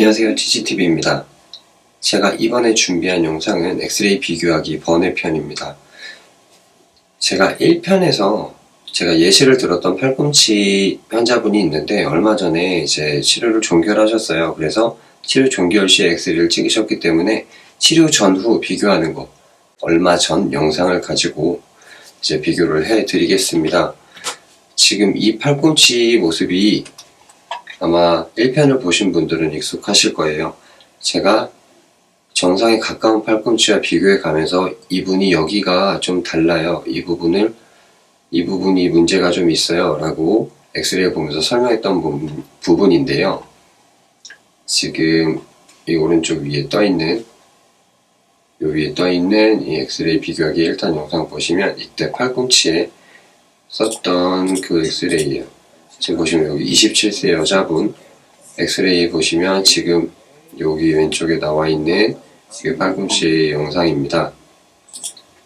안녕하세요 TGTV입니다. 제가 이번에 준비한 영상은 엑스레이 비교하기 번외편입니다. 제가 1편에서 제가 예시를 들었던 팔꿈치 환자분이 있는데 얼마 전에 이제 치료를 종결하셨어요. 그래서 치료 종결 시 엑스레이를 찍으셨기 때문에 치료 전후 비교하는 거 얼마 전 영상을 가지고 이제 비교를 해 드리겠습니다. 지금 이 팔꿈치 모습이 아마 1편을 보신 분들은 익숙하실 거예요. 제가 정상에 가까운 팔꿈치와 비교해 가면서 이분이 여기가 좀 달라요. 이 부분을, 이 부분이 문제가 좀 있어요. 라고 엑스레이 보면서 설명했던 부분, 부분인데요. 지금 이 오른쪽 위에 떠 있는, 요 위에 떠 있는 이 엑스레이 비교하기 1단 영상 보시면 이때 팔꿈치에 썼던 그 엑스레이예요. 지금 보시면 여기 27세 여자분 엑스레이 보시면 지금 여기 왼쪽에 나와 있는 이 팔꿈치 영상입니다.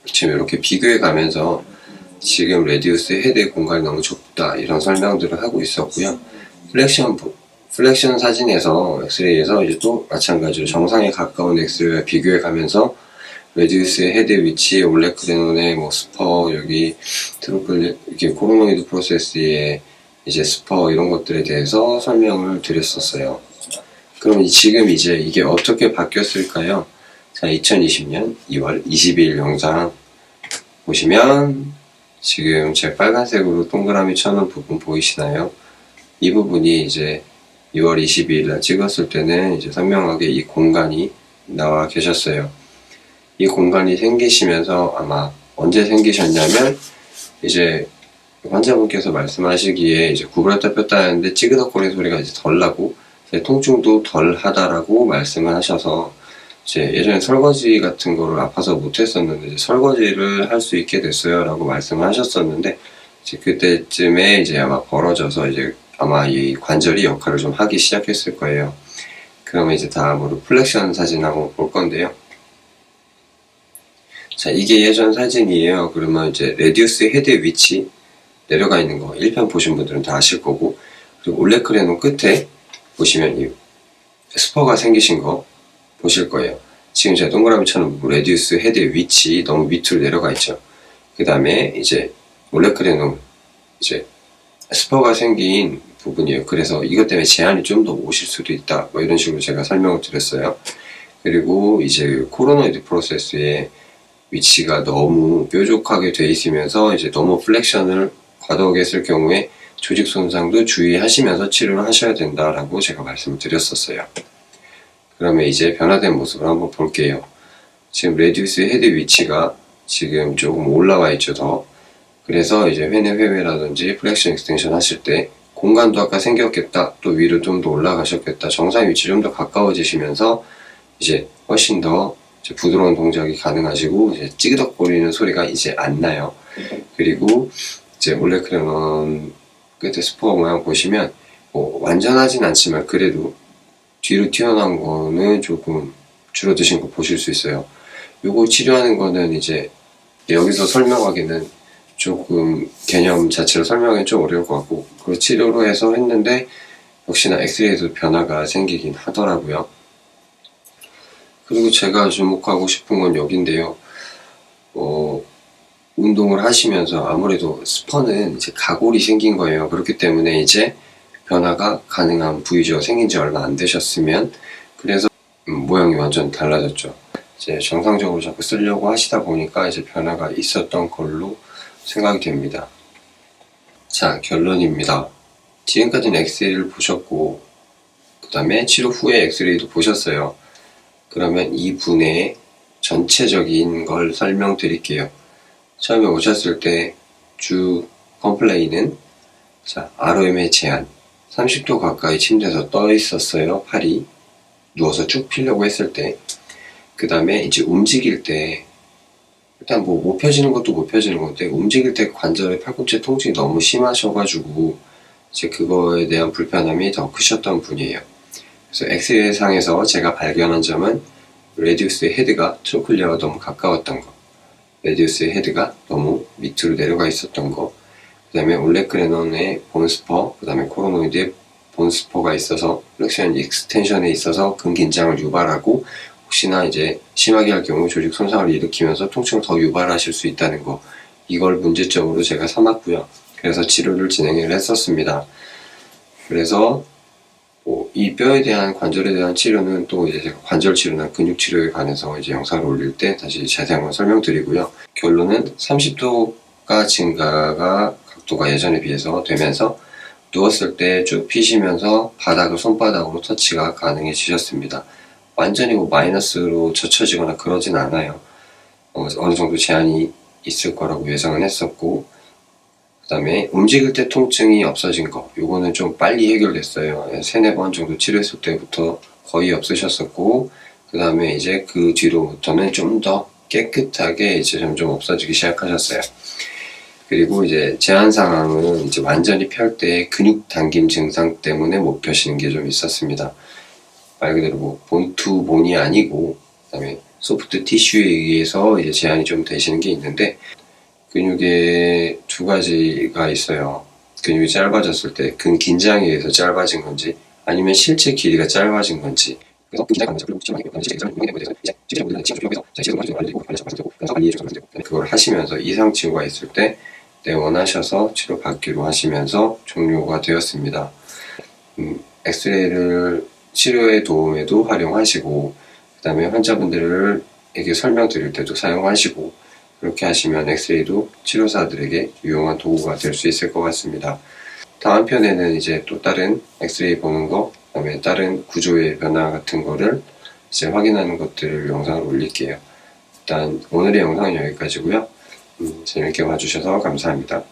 지금 이렇게 비교해 가면서 지금 레디우스 헤드 공간이 너무 좁다 이런 설명들을 하고 있었고요. 플렉션 보- 플렉션 사진에서 엑스레이에서 이제 또 마찬가지로 정상에 가까운 엑스레이와 비교해 가면서 레디우스 헤드 위치, 올레크레논의 뭐 스퍼 여기 트로플 이렇게 코로노이드 프로세스의 이제 스퍼 이런 것들에 대해서 설명을 드렸었어요. 그럼 이- 지금 이제 이게 어떻게 바뀌었을까요? 자, 2020년 2월 22일 영상 보시면 지금 제 빨간색으로 동그라미 쳐놓은 부분 보이시나요? 이 부분이 이제 2월 22일 날 찍었을 때는 이제 선명하게 이 공간이 나와 계셨어요. 이 공간이 생기시면서 아마 언제 생기셨냐면 이제 환자분께서 말씀하시기에 이제 구부렸다 폈다 하는데 찌그덕거리는 소리가 이제 덜 나고 이제 통증도 덜 하다라고 말씀을 하셔서 이제 예전에 설거지 같은 거를 아파서 못 했었는데 이제 설거지를 할 수 있게 됐어요라고 말씀을 하셨었는데 이제 그때쯤에 이제 아마 벌어져서 이제 아마 이 관절이 역할을 좀 하기 시작했을 거예요. 그러면 이제 다음으로 플렉션 사진 한번 볼 건데요. 자, 이게 예전 사진이에요. 그러면 이제 레디우스 헤드 위치 내려가 있는 거 1편 보신 분들은 다 아실 거고 그리고 올레크레논 끝에 보시면 이 스퍼가 생기신 거 보실 거예요. 지금 제가 동그라미처럼 레디우스 헤드 위치 너무 밑으로 내려가 있죠. 그 다음에 이제 올레크레논 이제 스퍼가 생긴 부분이에요. 그래서 이것 때문에 제한이 좀 더 오실 수도 있다. 뭐 이런 식으로 제가 설명을 드렸어요. 그리고 이제 코로노이드 프로세스의 위치가 너무 뾰족하게 돼 있으면서 이제 너무 플렉션을 과도하게 했을 경우에 조직 손상도 주의하시면서 치료를 하셔야 된다라고 제가 말씀을 드렸었어요. 그러면 이제 변화된 모습을 한번 볼게요. 지금 레디우스 헤드 위치가 지금 조금 올라와 있죠, 더. 그래서 이제 회내 회외라든지 플렉션 익스텐션 하실 때 공간도 아까 생겼겠다, 또 위로 좀 더 올라가셨겠다, 정상 위치 좀 더 가까워지시면서 이제 훨씬 더 이제 부드러운 동작이 가능하시고 이제 찌그덕거리는 소리가 이제 안 나요. 그리고 이제 올레크레논 끝에 스포 모양 보시면 뭐 완전하진 않지만 그래도 뒤로 튀어나온 거는 조금 줄어드신 거 보실 수 있어요. 요거 치료하는 거는 이제 여기서 설명하기는 조금 개념 자체로 설명이 좀 어려울 것 같고 그 치료로 해서 했는데 역시나 엑스레이에서 변화가 생기긴 하더라고요. 그리고 제가 주목하고 싶은 건 여긴데요. 어, 운동을 하시면서 아무래도 스퍼는 이제 가골이 생긴 거예요. 그렇기 때문에 이제 변화가 가능한 부위죠. 생긴 지 얼마 안 되셨으면. 그래서 음, 모양이 완전 달라졌죠. 이제 정상적으로 자꾸 쓰려고 하시다 보니까 이제 변화가 있었던 걸로 생각이 됩니다. 자, 결론입니다. 지금까지는 엑스레이를 보셨고, 그 다음에 치료 후에 엑스레이도 보셨어요. 그러면 이 분의 전체적인 걸 설명드릴게요. 처음에 오셨을 때 주 컴플레인은 자 ROM의 제한 30도 가까이 침대에서 떠 있었어요 팔이 누워서 쭉 피려고 했을 때 그 다음에 이제 움직일 때 일단 뭐 못 펴지는 것도 못 펴지는 건데 움직일 때 관절의 팔꿈치 통증이 너무 심하셔가지고 이제 그거에 대한 불편함이 더 크셨던 분이에요. 그래서 엑스레이 상에서 제가 발견한 점은 레디우스의 헤드가 트로클리아와 너무 가까웠던 거. 레디우스의 헤드가 너무 밑으로 내려가 있었던 거. 그 다음에 올레크레논의 본스퍼, 그 다음에 코로노이드의 본스포가 있어서 플렉션 익스텐션에 있어서 근긴장을 유발하고 혹시나 이제 심하게 할 경우 조직 손상을 일으키면서 통증을 더 유발하실 수 있다는 거 이걸 문제점으로 제가 삼았고요. 그래서 치료를 진행을 했었습니다. 그래서 뭐 이 뼈에 대한 관절에 대한 치료는 또 이제 제가 관절 치료나 근육 치료에 관해서 이제 영상을 올릴 때 다시 자세한 건 설명드리고요. 결론은 30도가 증가가 각도가 예전에 비해서 되면서 누웠을 때 쭉 피시면서 바닥을 손바닥으로 터치가 가능해지셨습니다. 완전히 뭐 마이너스로 젖혀지거나 그러진 않아요. 어, 어느 정도 제한이 있을 거라고 예상은 했었고 그 다음에 움직일 때 통증이 없어진 거 요거는 좀 빨리 해결됐어요. 세네 번 정도 치료했을 때부터 거의 없으셨었고 그 다음에 이제 그 뒤로부터는 좀 더 깨끗하게 이제 점점 없어지기 시작하셨어요. 그리고 이제 제한 상황은 이제 완전히 펼 때 근육 당김 증상 때문에 못 펴시는 게 좀 있었습니다. 말 그대로 뭐 본투 본이 아니고 그 다음에 소프트 티슈에 의해서 이제 제한이 좀 되시는 게 있는데 근육에 두 가지가 있어요. 근육이 짧아졌을 때 근 긴장에 의해서 짧아진 건지 아니면 실제 길이가 짧아진 건지 그걸 하시면서 이상 치료가 있을 때 네, 원하셔서 치료 받기로 하시면서 종료가 되었습니다. 음, 엑스레이를 치료의 도움에도 활용하시고 그 다음에 환자분들에게 설명드릴 때도 사용하시고 그렇게 하시면 엑스레이도 치료사들에게 유용한 도구가 될 수 있을 것 같습니다. 다음 편에는 이제 또 다른 엑스레이 보는 거, 그 다음에 다른 구조의 변화 같은 거를 이제 확인하는 것들을 영상을 올릴게요. 일단 오늘의 영상은 여기까지고요. 음, 재밌게 봐주셔서 감사합니다.